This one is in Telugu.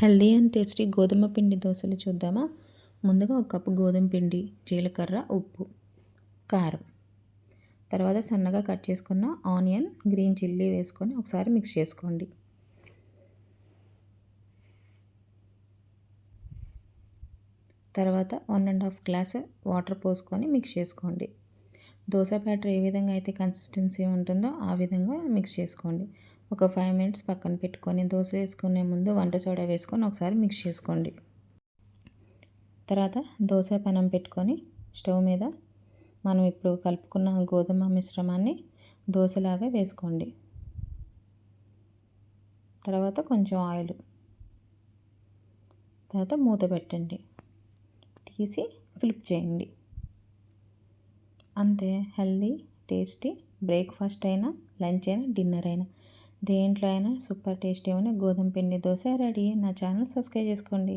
హెల్దీ అండ్ టేస్టీ గోధుమ పిండి దోశలు చూద్దామా? ముందుగా ఒక కప్పు గోధుమ పిండి జీలకర్ర ఉప్పు కారం. తర్వాత సన్నగా కట్ చేసుకున్న ఆనియన్ గ్రీన్ చిల్లీ వేసుకొని ఒకసారి మిక్స్ చేసుకోండి. తర్వాత one and half glass water పోసుకొని మిక్స్ చేసుకోండి. దోశ బ్యాటర్ ఏ విధంగా అయితే కన్సిస్టెన్సీ ఉంటుందో ఆ విధంగా మిక్స్ చేసుకోండి. ఒక ఫైవ్ మినిట్స్ పక్కన పెట్టుకొని దోశ వేసుకునే ముందు వంట సోడా వేసుకొని ఒకసారి మిక్స్ చేసుకోండి. తర్వాత దోశ పనం పెట్టుకొని స్టవ్ మీద మనం ఇప్పుడు కలుపుకున్న గోధుమ మిశ్రమాన్ని దోశలాగా వేసుకోండి. తర్వాత కొంచెం ఆయిల్ తర్వాత మూత పెట్టండి. తీసి ఫ్లిప్ చేయండి. అంతే. హెల్దీ టేస్టీ బ్రేక్ఫాస్ట్ అయినా లంచ్ అయినా డిన్నర్ అయినా. దేంట్లో అయినా సూపర్ టేస్టీ అయిన గోధుమ పిండి దోశ రెడీ. నా ఛానల్ సబ్స్క్రైబ్ చేసుకోండి.